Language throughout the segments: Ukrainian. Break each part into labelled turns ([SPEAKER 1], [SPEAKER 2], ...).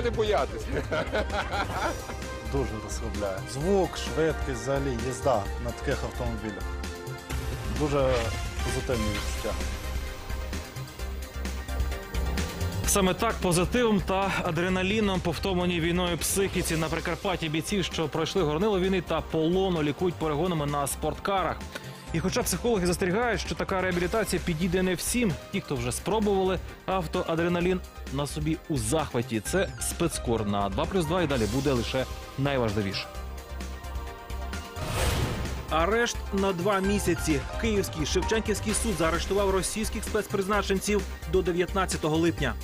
[SPEAKER 1] починаєте боятися.
[SPEAKER 2] Дуже розслабляє. Звук, швидкість, взагалі їзда на таких автомобілях. Дуже позитивні відчуття.
[SPEAKER 3] Саме так позитивом та адреналіном по втомленій війною психіці на Прикарпатті бійців, що пройшли горнило війни та полону, лікують перегонами на спорткарах. І хоча психологи застерігають, що така реабілітація підійде не всім, ті, хто вже спробували автоадреналін на собі у захваті. Це спецкор на 2 плюс 2 і далі буде лише найважливіше. Арешт на два місяці. Київський Шевченківський суд заарештував російських спецпризначенців до 19 липня.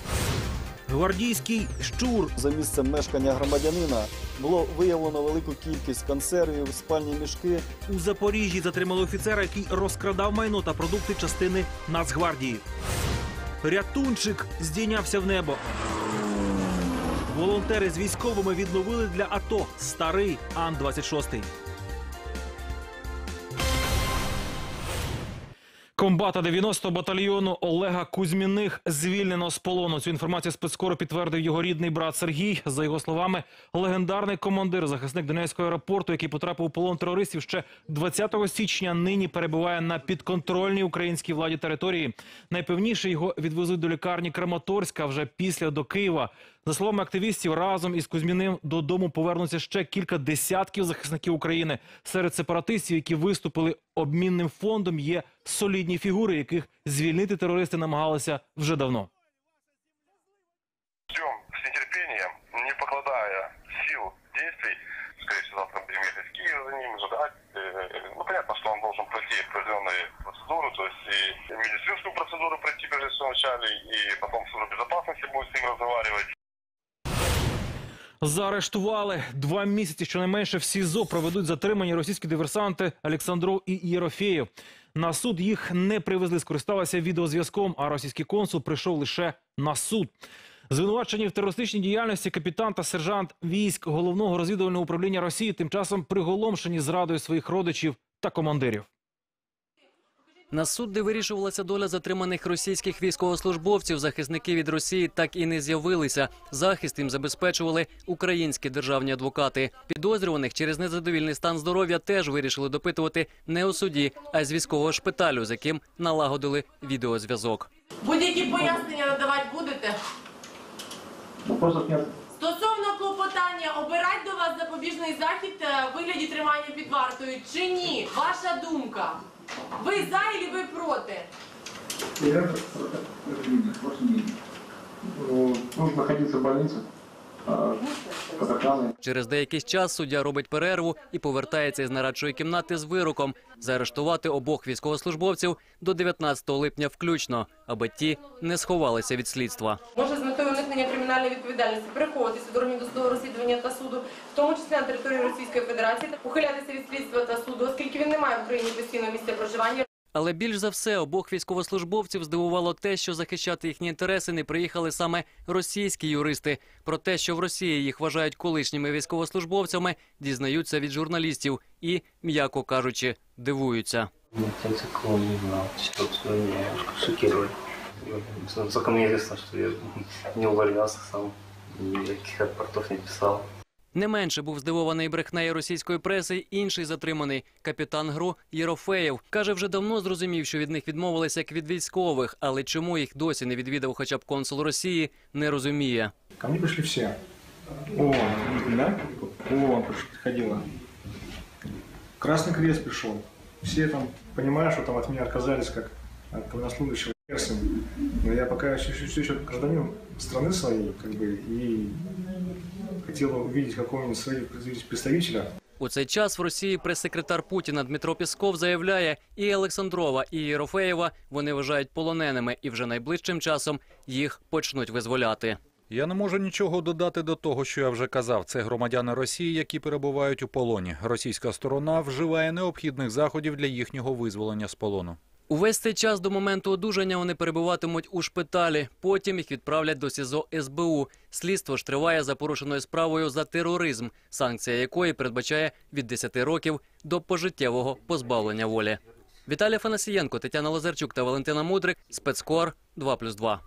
[SPEAKER 3] Гвардійський щур
[SPEAKER 4] За місцем мешкання громадянина було виявлено велику кількість консервів, спальні мішки,
[SPEAKER 3] у Запоріжжі затримали офіцера, який розкрадав майно та продукти частини Нацгвардії. Рятунчик здійнявся в небо. Волонтери з військовими відновили для АТО старий Ан-26. Комбата 90 батальйону Олега Кузьміних звільнено з полону. Цю інформацію спецкору підтвердив його рідний брат Сергій. За його словами, легендарний командир, захисник Донецького аеропорту, який потрапив у полон терористів ще 20 січня, нині перебуває на підконтрольній українській владі території. Найпевніше його відвезуть до лікарні Краматорська вже після до Києва. За словами активістів, разом із Кузьміним додому повернуться ще кілька десятків захисників України. Серед сепаратистів, які виступили обмінним фондом, є солідні фігури, яких звільнити терористи намагалися вже давно.
[SPEAKER 5] ждем с нетерпением, не покладая сил действий. Скорее всего, завтра будем ехать в Киев за ним, ждать. Э, Ну, понятно, что он должен пройти определенные процедуры, то есть и медицинскую процедуру пройти прежде всего вначале, и потом служба безопасности будет с ним разговаривать.
[SPEAKER 3] Заарештували два місяці. Щонайменше в СІЗО проведуть затримані російські диверсанти Олександров і Єрофєєв. На суд їх не привезли, скористалися відеозв'язком, а російський консул прийшов лише на суд. Звинувачені в терористичній діяльності капітан та сержант військ головного розвідувального управління Росії тим часом приголомшені зрадою своїх родичів та командирів.
[SPEAKER 6] На суд, де вирішувалася доля затриманих російських військовослужбовців, захисники від Росії так і не з'явилися. Захист їм забезпечували українські державні адвокати. Підозрюваних через незадовільний стан здоров'я теж вирішили допитувати не у суді, а з військового шпиталю, з яким налагодили відеозв'язок.
[SPEAKER 7] Будь-які пояснення надавати будете? Стосовно клопотання, обирать до вас запобіжний захід е, в вигляді тримання під вартою чи ні? Ваша думка. Ви за і ви проти?
[SPEAKER 8] Я проти. Ну, Нужно находиться в больнице а.
[SPEAKER 6] Через деякий час суддя робить перерву і повертається із нарадчої кімнати з вироком заарештувати обох військовослужбовців до 19 липня включно, аби ті не сховалися від слідства.
[SPEAKER 7] Може з метою уникнення кримінальної відповідальності переховуватися від органів досудового розслідування та суду, в тому числі на території Російської Федерації, ухилятися від слідства та суду, оскільки він не має в Україні постійного місця проживання.
[SPEAKER 6] Але більш за все обох військовослужбовців здивувало те, що захищати їхні інтереси не приїхали саме російські юристи. Про те, що в Росії їх вважають колишніми військовослужбовцями, дізнаються від журналістів і, м'яко кажучи, дивуються.
[SPEAKER 9] Я шокировали. Только мне известно, я не увольнялся сам, никаких рапортов не писал.
[SPEAKER 6] Не менше був здивований брехнею російської преси інший затриманий капітан ГРУ Єрофеєв. Каже, вже давно зрозумів, що від них відмовилися як від військових, але чому їх досі не відвідав хоча б консул Росії, не розуміє.
[SPEAKER 8] Ко мне пришли все. О, да? О, приходила. Красный Крест пришел. Все там, понимаю, что там от меня отказались, как от военнослужащего. Но я пока еще, еще, еще гражданин страны своей, как бы, и хотел увидеть какого-нибудь своего представителя,
[SPEAKER 6] У цей час в Росії прес-секретар Путіна Дмитро Пісков заявляє, і Олександрова, і Єрофеєва вони вважають полоненими, і вже найближчим часом їх почнуть визволяти.
[SPEAKER 10] Я не можу нічого додати до того, що я вже казав. Це громадяни Росії, які перебувають у полоні. Російська сторона вживає необхідних заходів для їхнього визволення з полону.
[SPEAKER 6] Увесь цей час до моменту одужання вони перебуватимуть у шпиталі. Потім їх відправлять до СІЗО СБУ. Слідство ж триває за порушеною справою за тероризм, санкція якої передбачає від 10 років до пожиттєвого позбавлення волі. Віталій Фанасієнко, Тетяна Лазарчук та Валентина Мудрик. Спецкор 2+,2.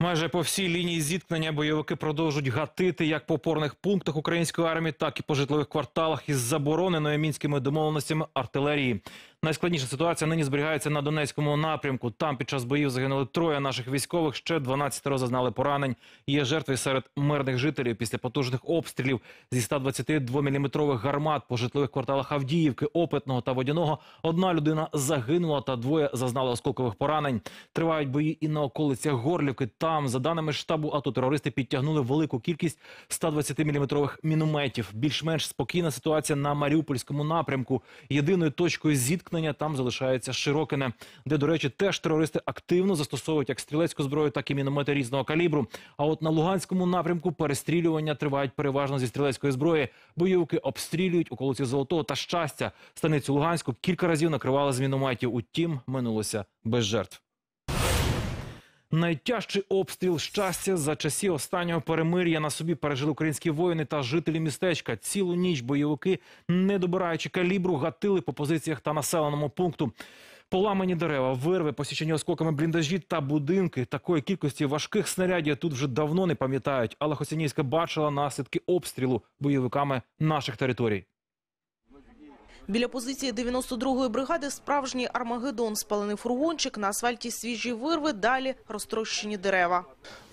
[SPEAKER 3] Майже по всій лінії зіткнення бойовики продовжують гатити як по опорних пунктах української армії, так і по житлових кварталах із забороненою мінськими домовленостями артилерії. Найскладніша ситуація нині зберігається на Донецькому напрямку. Там під час боїв загинули троє наших військових. Ще 12 зазнали поранень. Є жертви серед мирних жителів після потужних обстрілів зі 122-мм гармат по житлових кварталах Авдіївки, Опитного та Водяного. Одна людина загинула та двоє зазнали осколкових поранень. Тривають бої і на околицях Горлівки. Там, за даними штабу АТО, терористи підтягнули велику кількість 120-мм мінометів. Більш-менш спокійна ситуація на Маріупольському напрямку. Єдиною точкою зіткнення там залишається Широкине, де, до речі, теж терористи активно застосовують як стрілецьку зброю, так і міномети різного калібру. А от на Луганському напрямку перестрілювання тривають переважно зі стрілецької зброї. Бойовики обстрілюють околиці Золотого та щастя. Станицю Луганську кілька разів накривали з мінометів. Утім, минулося без жертв. Найтяжчий обстріл щастя за часів останнього перемир'я на собі пережили українські воїни та жителі містечка. Цілу ніч бойовики, не добираючи калібру, гатили по позиціях та населеному пункту. Поламані дерева, вирви, посічені осколками бліндажі та будинки. Такої кількості важких снарядів тут вже давно не пам'ятають. Але Хоцянівська бачила наслідки обстрілу бойовиками наших територій.
[SPEAKER 11] Біля позиції 92-ї бригади справжній армагеддон. Спалений фургончик, на асфальті свіжі вирви, далі розтрощені дерева.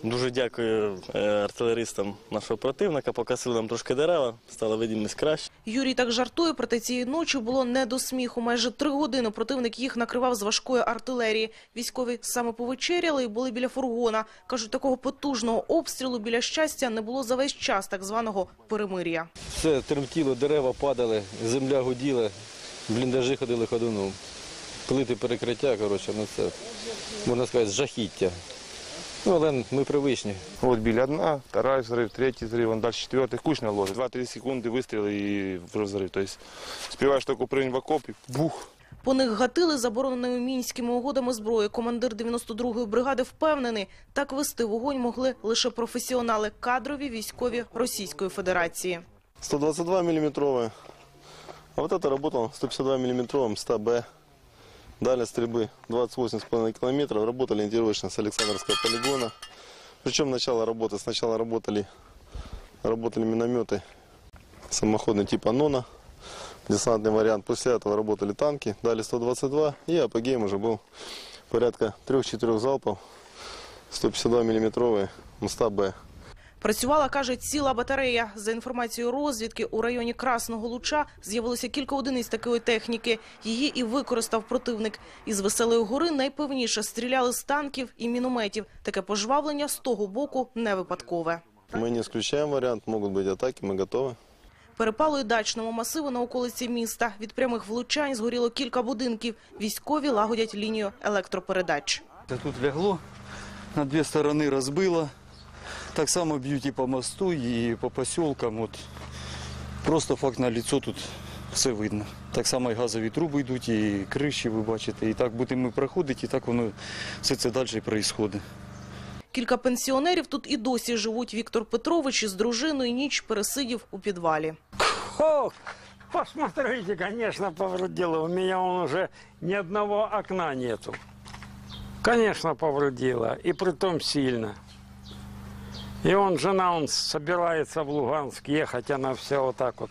[SPEAKER 5] Дуже дякую е, артилеристам нашого противника. Покосили нам трошки дерева, стала видимість краще.
[SPEAKER 11] Юрій так жартує, проте цієї ночі було не до сміху. Майже три години противник їх накривав з важкої артилерії. Військові саме повечеряли і були біля фургона. Кажуть, такого потужного обстрілу біля щастя не було за весь час так званого перемир'я.
[SPEAKER 5] Все тремтіло, дерева падали, земля гуділа, бліндажі ходили ходуном. Плити перекриття, коротше, ну це, можна сказати, жахіття. Ну, але ми привичні.
[SPEAKER 12] Вот біля одна, вторая взрыв, третий взрыв, он дальше четвертый, кучно ложит. 2-3 секунды выстрелы и взрыв. То есть успеваешь только прыгнуть в окоп и бух.
[SPEAKER 11] По них гатили забороненими мінськими угодами зброї. Командир 92-ї бригади впевнений, так вести вогонь могли лише професіонали, кадрові військові Російської Федерації.
[SPEAKER 5] 122 миллиметровая. А вот это работал 152 миллиметровым 100Б. Дальность стрельбы 28,5 километров. Работали ориентировочно с Александровского полигона. Причем начало работы. Сначала работали, работали минометы самоходный типа «Нона». Десантный вариант. После этого работали танки. Дали 122. И апогеем уже был порядка 3-4 залпов. 152 миллиметровые МСТА-Б.
[SPEAKER 11] Працювала, каже, ціла батарея. За інформацією розвідки, у районі Красного Луча з'явилося кілька одиниць такої техніки. Її і використав противник. Із Веселої гори найпевніше стріляли з танків і мінометів. Таке пожвавлення з того боку не випадкове.
[SPEAKER 5] Мы не исключаем вариант. Могут быть атаки. Мы готовы.
[SPEAKER 11] Перепалує дачному масиву на околиці міста. Від прямих влучань згоріло кілька будинків. Військові лагодять лінію електропередач.
[SPEAKER 9] Тут лягло, на дві сторони розбило. Так само б'ють і по мосту, і по поселкам. От. Просто факт на ліцо тут все видно. Так само і газові труби йдуть, і криші, ви бачите. І так будемо проходити, і так воно все це далі відбувається.
[SPEAKER 11] Кілька пенсіонерів тут і досі живуть. Віктор Петрович із дружиною ніч пересидів у підвалі.
[SPEAKER 13] Ох, посмотрите, конечно, повредило. У меня он уже ни одного окна нету. Конечно, повредило. И притом сильно. И он, жена, он собирается в Луганск ехать, она вся вот так вот,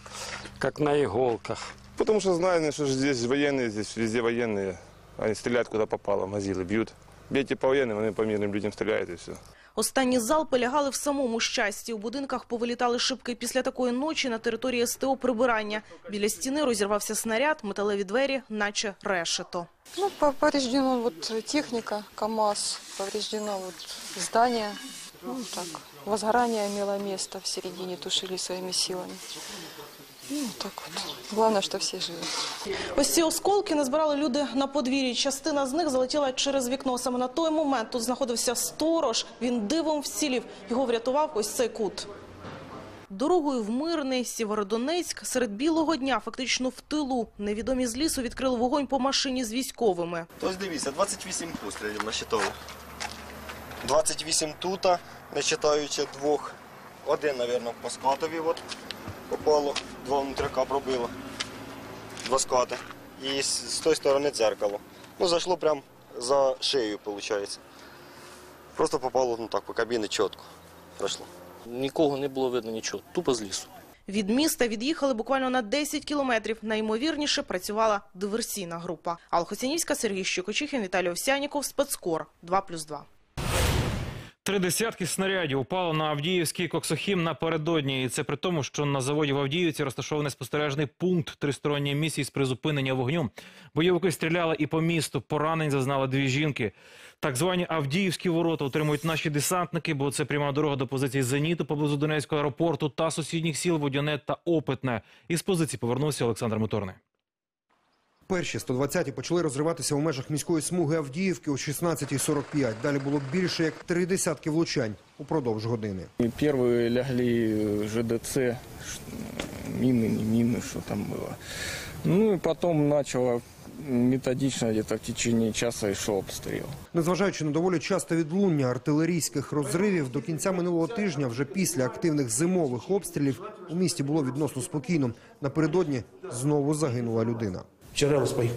[SPEAKER 13] как на иголках.
[SPEAKER 12] Потому что знаю, что здесь военные, здесь везде военные. Они стреляют куда попало, мазилы бьют. Бейте по военным, они по мирным людям стреляют и все.
[SPEAKER 11] Останні залпи лягали в самому щасті. У будинках повилітали шибки після такої ночі на території СТО прибирання. Біля стіни розірвався снаряд, металеві двері, наче решето.
[SPEAKER 14] Ну, по- повреждено вот техника, КАМАЗ, повреждено вот здание. Ну, так, возгорание имело место в середине, тушили своими силами. Ну, так вот. Главное, что все живы.
[SPEAKER 11] Ось ці осколки назбирали люди на подвір'ї. Частина з них залетіла через вікно. Саме на той момент тут знаходився сторож. Він дивом вцілів. Його врятував ось цей кут. Дорогою в Мирний, Сєвєродонецьк, серед білого дня, фактично в тилу, невідомі з лісу відкрили вогонь по машині з військовими.
[SPEAKER 5] Ось дивіться, 28 пострілів насчитали. 28 тут, не читаючи двох. Один, мабуть, по скатові от, попало, два внутряка пробило. Два скати. І з, з тої сторони дзеркало. Ну, зайшло прямо за шею, виходить. Просто попало ну так по кабине четко. Прошло.
[SPEAKER 15] Нікого не було видно нічого, тупо з лісу.
[SPEAKER 11] Від міста від'їхали буквально на 10 кілометрів. Найімовірніше працювала диверсійна група. Алла Хоцянівська, Сергій Щукочихін, Віталій Овсяніков, Спецкор 2+,2.
[SPEAKER 3] Три десятки снарядів упало на Авдіївський коксохім напередодні. І це при тому, що на заводі в Авдіївці розташований спостережний пункт тристоронньої місії з призупинення вогню. Бойовики стріляли і по місту. Поранень зазнали дві жінки. Так звані Авдіївські ворота отримують наші десантники, бо це пряма дорога до позиції «Зеніту» поблизу Донецького аеропорту та сусідніх сіл Водяне та Опитне. Із позиції повернувся Олександр Моторний.
[SPEAKER 16] Перші 120-ті почали розриватися у межах міської смуги Авдіївки о 16.45. Далі було більше як три десятки влучань упродовж години.
[SPEAKER 17] Первые лягли ЖДЦ, ш- мины, не мины, что там было. Ну и потом начало методично где-то в течение часа и шел обстрел.
[SPEAKER 16] Незважаючи на доволі часте відлуння артилерійських розривів, до кінця минулого тижня, вже після активних зимових обстрілів, у місті було відносно спокійно. Напередодні знову загинула людина.
[SPEAKER 18] Вчера у нас погиб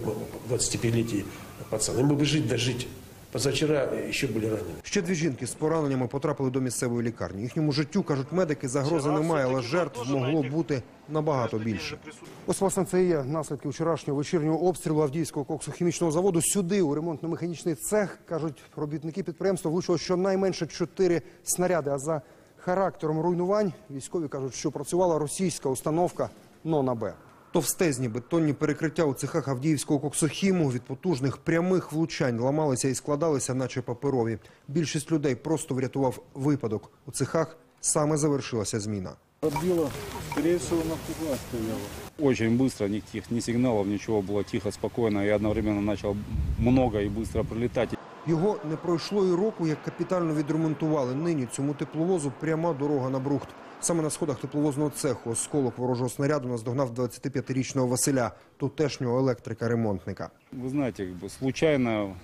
[SPEAKER 18] 25-летний пацан. Ему бы жить да жить. Позавчера еще были ранены.
[SPEAKER 16] Ще дві жінки з пораненнями потрапили до місцевої лікарні. Їхньому життю, кажуть медики, загрози немає, але жертв могло бути набагато більше. Ось, власне, це і є наслідки вчорашнього вечірнього обстрілу Авдіївського коксохімічного заводу. Сюди, у ремонтно-механічний цех, кажуть робітники підприємства, влучило щонайменше чотири снаряди. А за характером руйнувань військові кажуть, що працювала російська установка «Нона Б». Товстезні бетонні перекриття у цехах Авдіївського коксохіму від потужних прямих влучань ламалися і складалися, наче паперові. Більшість людей просто врятував випадок. У цехах саме завершилася зміна.
[SPEAKER 2] Подбило, скорее всего, на фугас стреляла.
[SPEAKER 19] Очень быстро, никаких ни сигналов, ничего, было тихо, спокойно. И одновременно начал много и быстро прилетать.
[SPEAKER 16] Його не пройшло і року, як капітально відремонтували. Нині цьому тепловозу пряма дорога на Брухт. Саме на сходах тепловозного цеху осколок ворожого снаряду наздогнав 25-річного Василя, тутешнього електрика-ремонтника.
[SPEAKER 19] Вы знаете, как бы случайно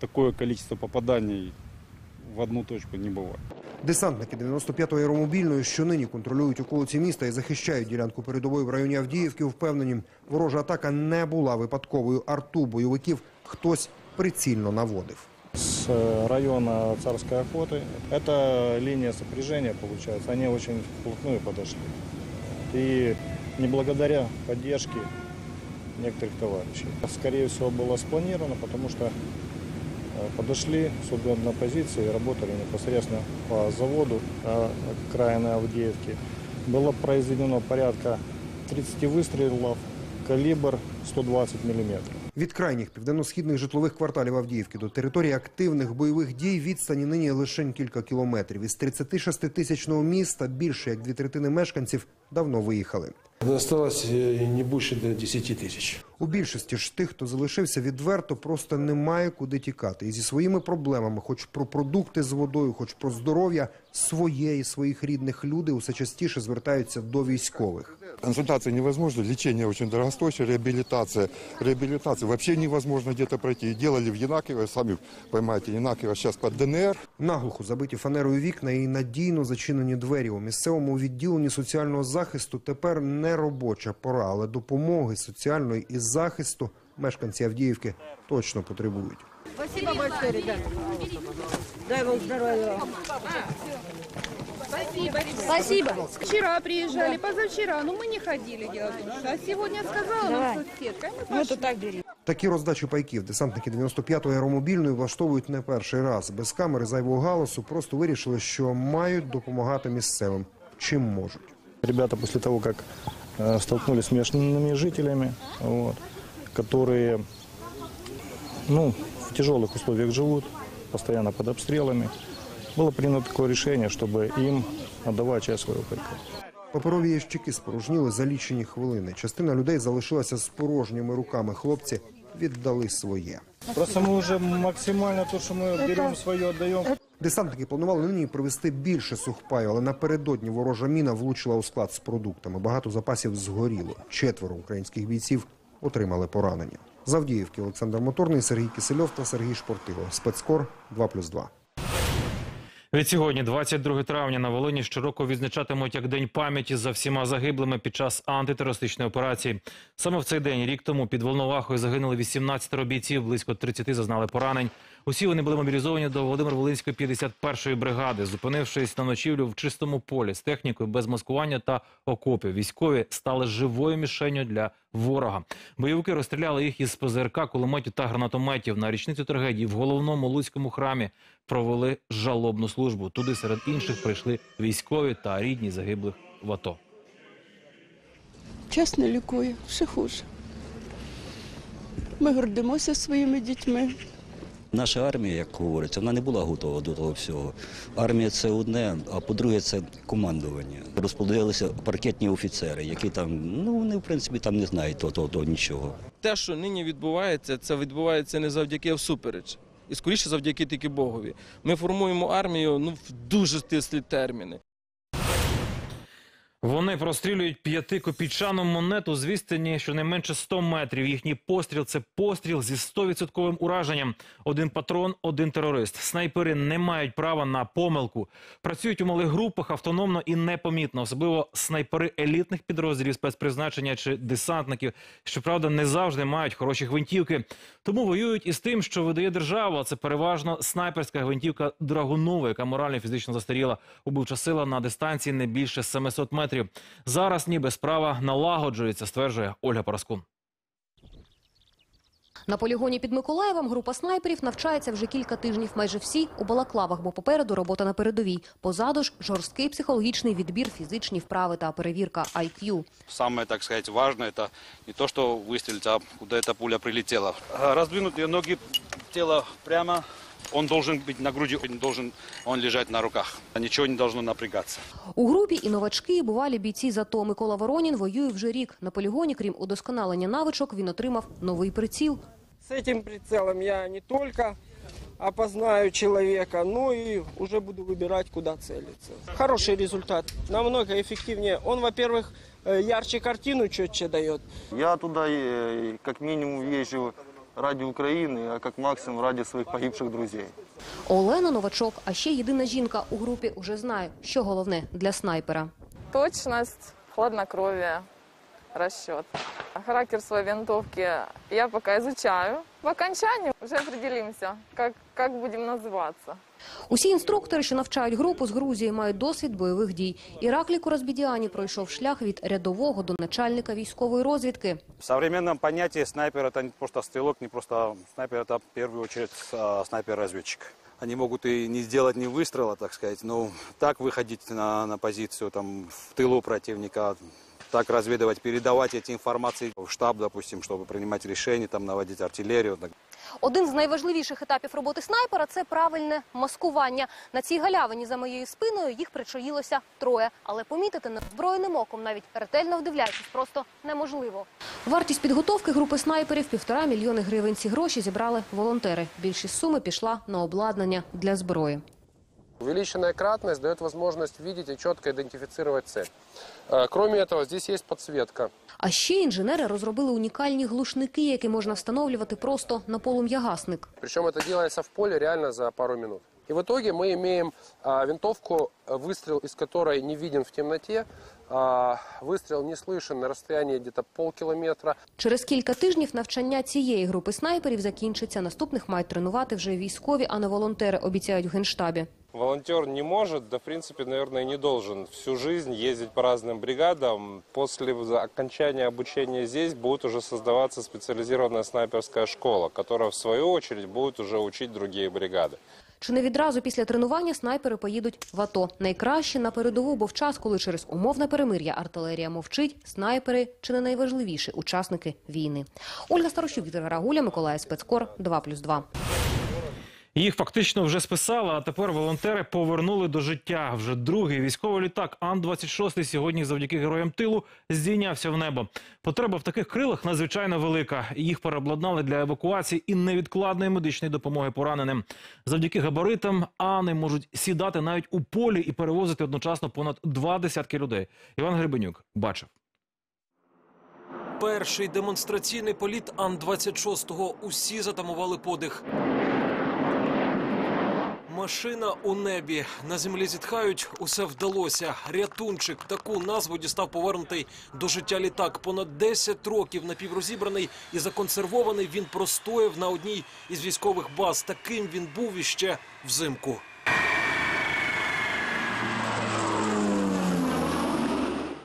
[SPEAKER 19] такое количество попаданий в одну точку не бывает.
[SPEAKER 16] Десантники 95-ї аеромобільної, що нині контролюють околиці міста і захищають ділянку передової в районі Авдіївки, впевнені, ворожа атака не була випадковою. Арту бойовиків хтось прицільно наводив.
[SPEAKER 2] С э, района Царской охоты. Это линия сопряжения, получается. Они очень вплотную подошли. И не благодаря поддержке некоторых товарищей. Скорее всего, было спланировано, потому что э, подошли с удобной позиции и работали непосредственно по заводу э, окраины Авдеевки. Было произведено порядка 30 выстрелов, калибр 120 миллиметров.
[SPEAKER 16] Від крайніх південно-східних житлових кварталів Авдіївки до території активних бойових дій відстані нині лише кілька кілометрів. Із 36-тисячного міста більше як дві третини мешканців давно виїхали.
[SPEAKER 18] Осталось э, не больше до 10 тысяч.
[SPEAKER 16] У більшості ж тих, хто залишився відверто, просто немає куди тікати. І зі своїми проблемами, хоч про продукти з водою, хоч про здоров'я своє і своїх рідних люди усе частіше звертаються до військових.
[SPEAKER 20] Консультация невозможна, лечение очень дорогостоящее, реабилитация. Реабилитация вообще невозможно где-то пройти. Делали в Янаково, сами поймаете, Янаково сейчас под ДНР.
[SPEAKER 16] Наглухо забиті фанерою вікна і надійно зачинені двері. У місцевому відділенні соціального захисту тепер не робоча пора, але допомоги соціальної і захисту мешканці Авдіївки точно потребують.
[SPEAKER 21] Спасибо большое, ребята. Дай Бог здоровья.
[SPEAKER 22] Спасибо, Спасибо. Вчера приезжали, позавчера, но мы не ходили делать душ. А сегодня сказала нам
[SPEAKER 21] Давай.
[SPEAKER 22] соседка, и мы
[SPEAKER 21] Ну,
[SPEAKER 22] пошли.
[SPEAKER 21] это так бери.
[SPEAKER 16] Такі роздачі пайків десантники 95-ї аеромобільної влаштовують не перший раз. Без камери зайвого галасу просто вирішили, що мають допомагати місцевим, чим можуть.
[SPEAKER 2] Ребята после того, как э, столкнулись с местными жителями, вот, которые ну, в тяжелых условиях живут, постоянно под обстрелами, было принято такое решение, чтобы им отдавать часть своего пайка.
[SPEAKER 16] Паперові ящики спорожніли за лічені хвилини. Частина людей залишилася з порожніми руками. Хлопці віддали своє.
[SPEAKER 2] Просто мы уже максимально то, что мы берем свое, отдаем.
[SPEAKER 16] Десантники планували нині привезти більше сухпаю, але напередодні ворожа міна влучила у склад з продуктами. Багато запасів згоріло. Четверо українських бійців отримали поранення. З Авдіївки Олександр Моторний, Сергій Кисельов та Сергій Шпортило. Спецкор 2+,2.
[SPEAKER 3] Відсьогодні, 22 травня, на Волині щороку відзначатимуть як День пам'яті за всіма загиблими під час антитерористичної операції. Саме в цей день, рік тому, під Волновахою загинули 18 бійців, близько 30 зазнали поранень. Усі вони були мобілізовані до Володимир-Волинської 51-ї бригади, зупинившись на ночівлю в чистому полі з технікою без маскування та окопів. Військові стали живою мішенню для ворога. Бойовики розстріляли їх із ПЗРК, кулеметів та гранатометів. На річницю трагедії в головному Луцькому храмі провели жалобну службу. Туди серед інших прийшли військові та рідні загиблих в АТО.
[SPEAKER 23] Час не лікує, ще хуже. Ми гордимося своїми дітьми.
[SPEAKER 24] Наша армія, як говориться, вона не була готова до того всього. Армія це одне, а по-друге, це командування. Розплодилися паркетні офіцери, які там, ну вони в принципі там не знають то, то, нічого.
[SPEAKER 25] Те, що нині відбувається, це відбувається не завдяки всупереч. І скоріше завдяки тільки Богові. Ми формуємо армію ну, в дуже стислі терміни.
[SPEAKER 3] Вони прострілюють п'ятикопійчану монету з відстані щонайменше 100 метрів. Їхній постріл це постріл зі 100% ураженням. Один патрон, один терорист. Снайпери не мають права на помилку. Працюють у малих групах автономно і непомітно. Особливо снайпери елітних підрозділів спецпризначення чи десантників. Щоправда, не завжди мають хороші гвинтівки. Тому воюють із тим, що видає держава. Це переважно снайперська гвинтівка Драгунова, яка морально фізично застаріла. Убивча сила на дистанції не більше 700 метрів Зараз ніби справа налагоджується, стверджує Ольга Параскун.
[SPEAKER 26] На полігоні під Миколаєвом група снайперів навчається вже кілька тижнів. Майже всі у балаклавах, бо попереду робота на передовій. Позаду ж жорсткий психологічний відбір, фізичні вправи та перевірка IQ.
[SPEAKER 27] Самое, так сказать, важное, это не то, что выстрелить, а куда эта пуля прилетела. А, Раздвинутые ноги, тело прямо. Он должен быть на груди, не должен он лежать на руках. Ничего не должно напрягаться.
[SPEAKER 26] У групі і новачки, і бувалі бійці ЗАТО. Микола Воронін воює вже рік. На полігоні, крім удосконалення навичок, він отримав новий приціл.
[SPEAKER 17] С этим прицелом я не только опознаю человека, но и уже буду выбирать, куда целиться. Хороший результат, намного эффективнее. Он, во-первых, э, ярче картину четче дает.
[SPEAKER 5] Я туда э, как минимум езжу ради України, а как максимум ради своїх погибших друзів.
[SPEAKER 26] Олена новачок, а ще єдина жінка у групі уже знає, що головне для снайпера.
[SPEAKER 28] Точність, хладнокровие, расчет. Характер своей винтовки я пока изучаю. В окончании уже определимся, как, как будем называться.
[SPEAKER 26] Усі інструктори, що навчають групу з Грузії, мають досвід бойових дій. Іраклі Куразбідіані пройшов шлях від рядового до начальника військової розвідки.
[SPEAKER 27] В современном понятии снайпер это не просто стрелок, не просто снайпер, это в первую очередь а, снайпер-разведчик. Они могут и не сделать ни выстрела, так сказать, но так выходить на, на позицию там, в тылу противника, так разведывать, передавать эти информации в штаб, допустим, чтобы принимать решения, там, наводить артиллерию. так.
[SPEAKER 26] Один з найважливіших етапів роботи снайпера це правильне маскування. На цій галявині за моєю спиною їх причаїлося троє, але помітити неозброєним оком, навіть ретельно вдивляючись, просто неможливо. Вартість підготовки групи снайперів півтора мільйони гривень. Ці гроші зібрали волонтери. Більшість суми пішла на обладнання для зброї.
[SPEAKER 29] Увеличенная кратность дает возможность видеть и четко идентифицировать цель. Э, Кроме этого, здесь есть подсветка.
[SPEAKER 26] А ще інженери розробили унікальні глушники, які можна встановлювати просто на полум'ягасник.
[SPEAKER 29] Причем это делается в поле реально за пару минут. И в итоге мы имеем а, винтовку, а, выстрел из которой не виден в темноте, а, выстрел не слышен на расстоянии где-то полкилометра.
[SPEAKER 26] Через кілька тижнів навчання цієї групи снайперів закінчиться. Наступних мають тренувати вже військові, а не волонтери, обіцяють в Генштабі.
[SPEAKER 29] Волонтер не может, да в принципе, наверное, не должен всю жизнь ездить по разным бригадам. После окончания обучения здесь будет уже создаваться специализированная снайперская школа, которая в свою очередь будет уже учить другие бригады.
[SPEAKER 26] Чи не відразу після тренування снайпери поїдуть в АТО? Найкраще на передову, бо в час, коли через умовне перемир'я артилерія мовчить, снайпери чи не найважливіші учасники війни. Ольга Старощук, Віктор Гарагуля, Миколай Спецкор, 2+,2.
[SPEAKER 3] Їх фактично вже списали, а тепер волонтери повернули до життя. Вже другий військовий літак Ан-26 сьогодні завдяки героям тилу здійнявся в небо. Потреба в таких крилах надзвичайно велика. Їх переобладнали для евакуації і невідкладної медичної допомоги пораненим. Завдяки габаритам Ани можуть сідати навіть у полі і перевозити одночасно понад два десятки людей. Іван Гребенюк бачив.
[SPEAKER 30] Перший демонстраційний політ Ан-26. Усі затамували подих. Машина у небі. На землі зітхають, усе вдалося. Рятунчик. Таку назву дістав повернутий до життя літак. Понад 10 років напіврозібраний і законсервований він простояв на одній із військових баз. Таким він був іще взимку.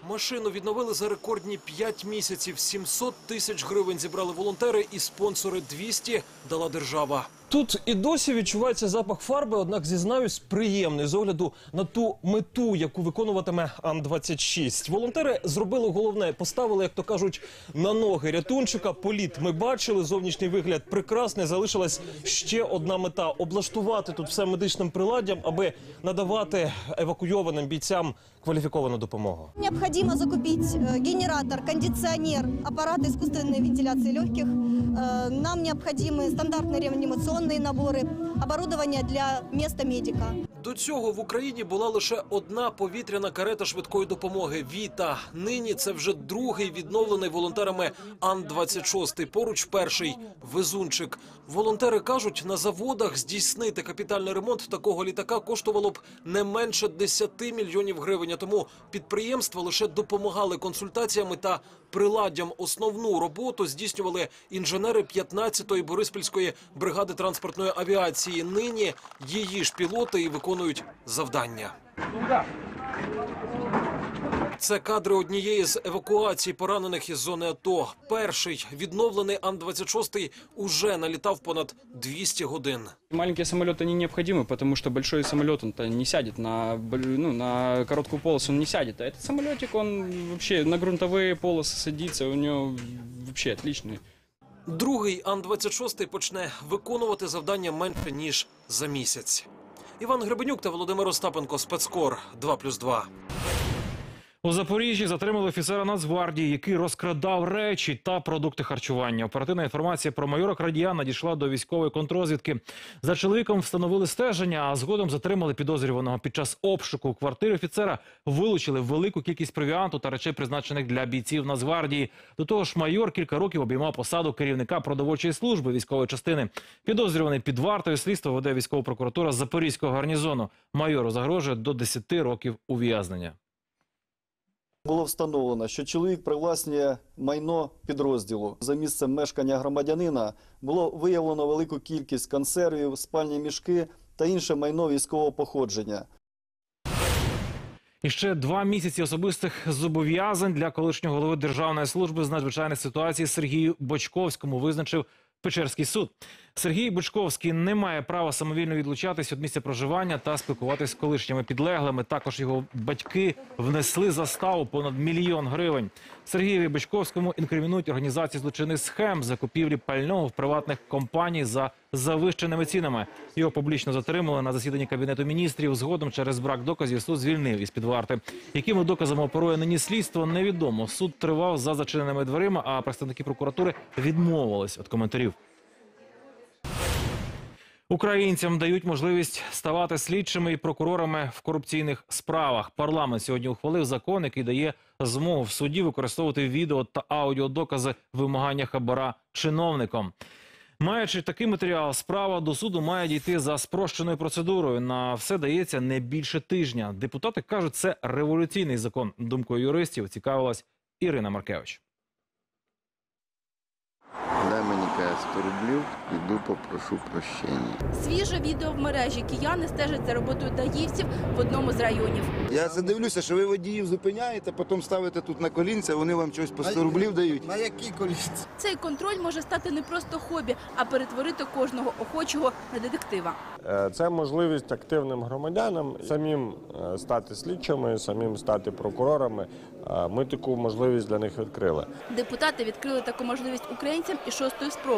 [SPEAKER 30] Машину відновили за рекордні 5 місяців. 700 тисяч гривень зібрали волонтери і спонсори 200 дала держава. Тут і досі відчувається запах фарби, однак зізнаюсь, приємний з огляду на ту мету, яку виконуватиме Ан-26. Волонтери зробили головне, поставили, як то кажуть, на ноги рятунчика. Політ ми бачили, зовнішній вигляд прекрасний. Залишилась ще одна мета облаштувати тут все медичним приладдям, аби надавати евакуйованим бійцям кваліфіковану допомогу.
[SPEAKER 31] Необходимо закупить э, генератор, кондиционер, аппарат искусственной вентиляции легких. Э, Нам необходимы стандартные реанимационные наборы, оборудование для места медика.
[SPEAKER 30] До цього в Україні була лише одна повітряна карета швидкої допомоги Віта. Нині це вже другий відновлений волонтерами Ан-26. Поруч перший везунчик. Волонтери кажуть, на заводах здійснити капітальний ремонт такого літака коштувало б не менше 10 мільйонів гривень. А тому підприємства лише допомагали консультаціями та приладдям. Основну роботу здійснювали інженери 15-ї Бориспільської бригади транспортної авіації. Нині її ж пілоти і виконують завдання. Це кадри однієї з евакуацій поранених із зони АТО. Перший відновлений Ан-26 уже налітав понад 200 годин.
[SPEAKER 32] Маленькие самолеты они необходимы, потому что большой самолет он-то не сядет на, боль- ну, на короткую полосу, он не сядет. А этот самолетик, он вообще на грунтовые полосы садится, у него вообще отличный.
[SPEAKER 30] Другий Ан-26 почне виконувати завдання менше ніж за місяць. Іван Гребенюк та Володимир Остапенко. Спецкор 2+,2.
[SPEAKER 3] У Запоріжжі затримали офіцера Нацгвардії, який розкрадав речі та продукти харчування. Оперативна інформація про майора Крадія надійшла до військової контрозвідки. За чоловіком встановили стеження, а згодом затримали підозрюваного. Під час обшуку у квартирі офіцера вилучили велику кількість провіанту та речей, призначених для бійців Нацгвардії. До того ж, майор кілька років обіймав посаду керівника продовольчої служби військової частини. Підозрюваний під вартою слідства веде військова прокуратура Запорізького гарнізону. Майору загрожує до 10 років ув'язнення.
[SPEAKER 4] Було встановлено, що чоловік привласнює майно підрозділу. За місцем мешкання громадянина було виявлено велику кількість консервів, спальні мішки та інше майно військового походження.
[SPEAKER 3] І ще два місяці особистих зобов'язань для колишнього голови Державної служби з надзвичайних ситуацій Сергію Бочковському визначив Печерський суд. Сергій Бучковський не має права самовільно відлучатись від місця проживання та спілкуватись з колишніми підлеглими. Також його батьки внесли заставу понад мільйон гривень. Сергієві Бичковському інкримінують організації злочинних схем закупівлі пального в приватних компаній за завищеними цінами. Його публічно затримали на засіданні кабінету міністрів. Згодом через брак доказів суд звільнив із під варти. Якими доказами оперує нині слідство, невідомо. Суд тривав за зачиненими дверима, а представники прокуратури відмовились від коментарів. Українцям дають можливість ставати слідчими і прокурорами в корупційних справах. Парламент сьогодні ухвалив закон, який дає змогу в суді використовувати відео та аудіодокази вимагання хабара чиновникам. Маючи такий матеріал, справа до суду має дійти за спрощеною процедурою. На все дається не більше тижня. Депутати кажуть, це революційний закон. Думкою юристів цікавилась Ірина Маркевич.
[SPEAKER 33] Дай мені каже 100 рублів, піду попрошу прощення.
[SPEAKER 34] Свіже відео в мережі. Кияни стежать за роботою даївців в одному з районів.
[SPEAKER 33] Я це дивлюся, що ви водіїв зупиняєте, потім ставите тут на колінця, вони вам щось по 100 рублів дають. На які колінці?
[SPEAKER 34] Цей контроль може стати не просто хобі, а перетворити кожного охочого на детектива.
[SPEAKER 29] Е, Це можливість активним громадянам самим е, стати слідчими, самим стати прокурорами. Е, Ми таку можливість для них відкрили.
[SPEAKER 34] Депутати відкрили таку можливість українцям і шостої спроби.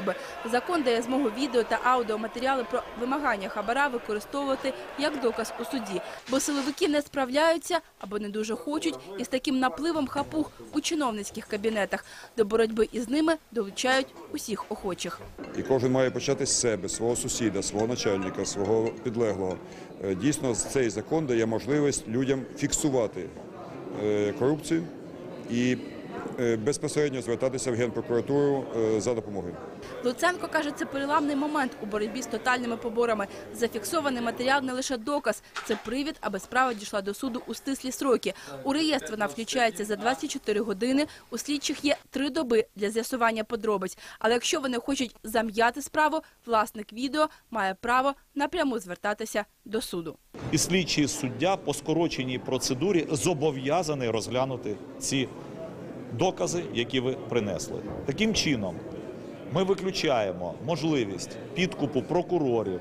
[SPEAKER 34] Закон дає змогу відео та аудіоматеріали про вимагання хабара використовувати як доказ у суді, бо силовики не справляються або не дуже хочуть із таким напливом хапуг у чиновницьких кабінетах. До боротьби із ними долучають усіх охочих.
[SPEAKER 35] І кожен має почати з себе, свого сусіда, свого начальника, свого підлеглого. Е, Дійсно, цей закон дає можливість людям фіксувати е, корупцію і безпосередньо звертатися в Генпрокуратуру е, за допомогою.
[SPEAKER 34] Луценко каже, це переламний момент у боротьбі з тотальними поборами. Зафіксований матеріал не лише доказ, це привід, аби справа дійшла до суду у стислі сроки. У реєстр вона включається за 24 години. У слідчих є три доби для з'ясування подробиць. Але якщо вони хочуть зам'яти справу, власник відео має право напряму звертатися до суду.
[SPEAKER 36] І слідчий суддя по скороченій процедурі зобов'язаний розглянути ці докази, які ви принесли. Таким чином, ми виключаємо можливість підкупу прокурорів,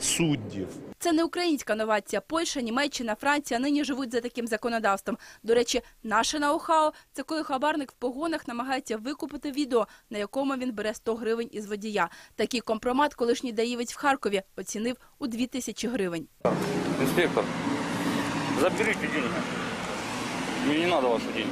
[SPEAKER 36] суддів,
[SPEAKER 34] Це не українська новація. Польща, Німеччина, Франція нині живуть за таким законодавством. До речі, наше ноу-хау – це коли хабарник в погонах намагається викупити відео, на якому він бере 100 гривень із водія. Такий компромат колишній даївець в Харкові оцінив у 2000 гривень.
[SPEAKER 37] Инспектор, заберите деньги. Мне не надо ваши деньги.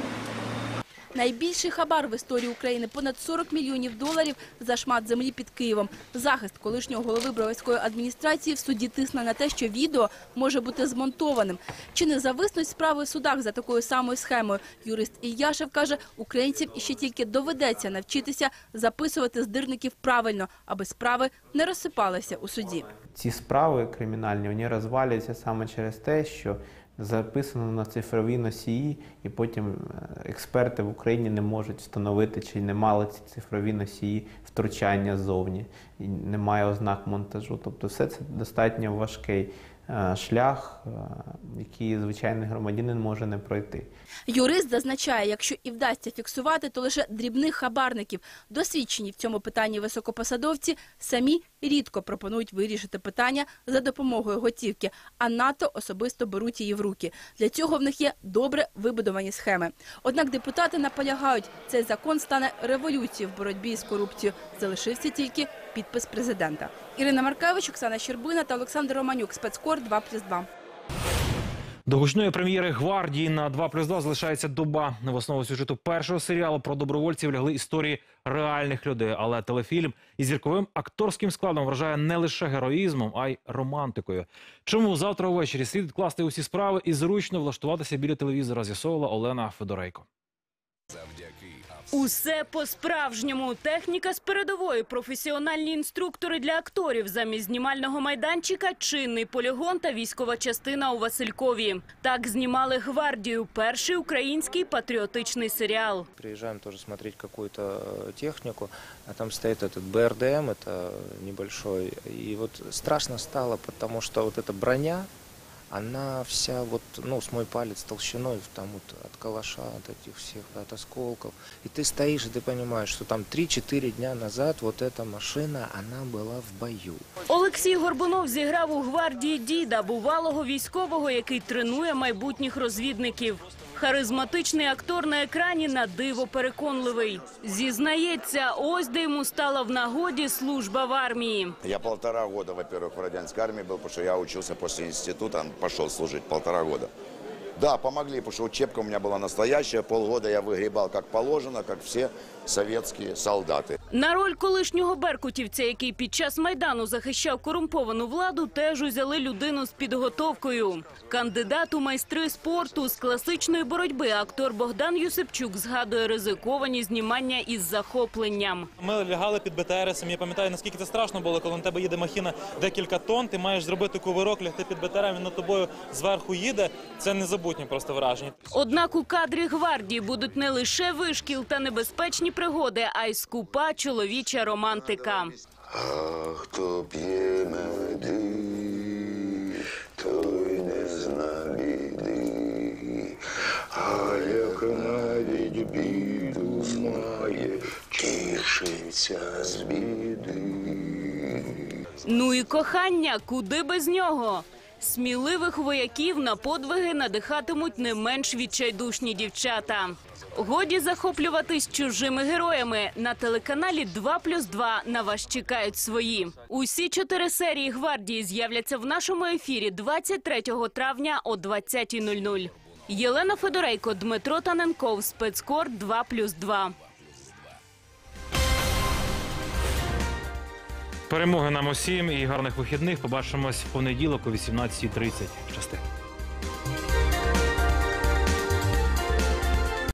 [SPEAKER 34] Найбільший хабар в історії України – понад 40 мільйонів доларів за шмат землі під Києвом. Захист колишнього голови Броварської адміністрації в суді тисне на те, що відео може бути змонтованим. Чи не зависнуть справи в судах за такою самою схемою? Юрист Ільяшев каже, українцям іще тільки доведеться навчитися записувати здирників правильно, аби справи не розсипалися у суді.
[SPEAKER 38] ці справи кримінальні вони розвалюються саме через те, що записано на цифрові носії, і потім е, експерти в Україні не можуть встановити, чи не мали ці цифрові носії втручання ззовні, і немає ознак монтажу. Тобто, все це достатньо важкий шлях, е, який звичайний громадянин може не пройти.
[SPEAKER 34] Юрист зазначає, якщо і вдасться фіксувати, то лише дрібних хабарників. Досвідчені в цьому питанні високопосадовці самі рідко пропонують вирішити питання за допомогою готівки, а НАТО особисто беруть її в руки. Для цього в них є добре вибудовані схеми. Однак депутати наполягають, цей закон стане революцією в боротьбі з корупцією. Залишився тільки підпис президента. Ірина Маркевич, Оксана Щербина та Олександр Романюк. Спецкор 2+,2.
[SPEAKER 3] До гучної прем'єри гвардії на 2 плюс 2 залишається доба. В основу сюжету першого серіалу про добровольців лягли історії реальних людей. Але телефільм із зірковим акторським складом вражає не лише героїзмом, а й романтикою. Чому завтра увечері слід відкласти усі справи і зручно влаштуватися біля телевізора? З'ясовувала Олена Федорейко.
[SPEAKER 39] Усе по-справжньому. Техніка з передової, професіональні інструктори для акторів, замість знімального майданчика, чинний полігон та військова частина у Василькові. Так знімали «Гвардію» – перший український патріотичний серіал.
[SPEAKER 40] Приезжаем тоже смотреть какую-то э, технику, а там стоит этот БРДМ, это небольшой. И вот страшно стало, потому что вот эта броня, она вся вот, ну, с мой палец толщиной, там вот от калаша, от этих всех, от осколков. И ты стоишь, и ты понимаешь, что там 3-4 дня назад вот эта машина, она была в бою.
[SPEAKER 39] Олексій Горбунов зіграв у «Гвардії» діда, бувалого військового, який тренує майбутніх розвідників. Харизматичний актор на екрані на диво переконливий. Зізнається, ось де йому стала в нагоді служба в армії.
[SPEAKER 41] Я полтора года, во-первых, в радянской армии был, потому что я учился после института, пошел служить полтора года. Да, помогли, потому что учебка у меня была настоящая, полгода я выгребал как положено, как все советские солдаты.
[SPEAKER 39] На роль колишнього беркутівця, який під час майдану захищав корумповану владу, теж узяли людину з підготовкою. Кандидат у майстри спорту з класичної боротьби актор Богдан Юсипчук згадує ризиковані знімання із захопленням.
[SPEAKER 42] Ми лягали під БТРСом. Я пам'ятаю, наскільки це страшно було, коли на тебе їде махіна декілька тонн. Ти маєш зробити кувирок, лягти під БТРом, він над тобою зверху їде. Це незабутнє просто враження.
[SPEAKER 39] Однак у кадрі гвардії будуть не лише вишкіл та небезпечні пригоди, а й скупа чоловіча романтика.
[SPEAKER 41] А хто п'є меди, той не зна біди, а як навіть біду знає, тішиться з біди.
[SPEAKER 39] Ну і кохання, куди без нього? Сміливих вояків на подвиги надихатимуть не менш відчайдушні дівчата. Годі захоплюватись чужими героями. На телеканалі 2+,2 на вас чекають свої. Усі чотири серії «Гвардії» з'являться в нашому ефірі 23 травня о 20.00. Єлена Федорейко, Дмитро Таненков, спецкор 2+,2.
[SPEAKER 3] Перемоги нам усім і гарних вихідних. Побачимось в понеділок о 18.30. Щасти.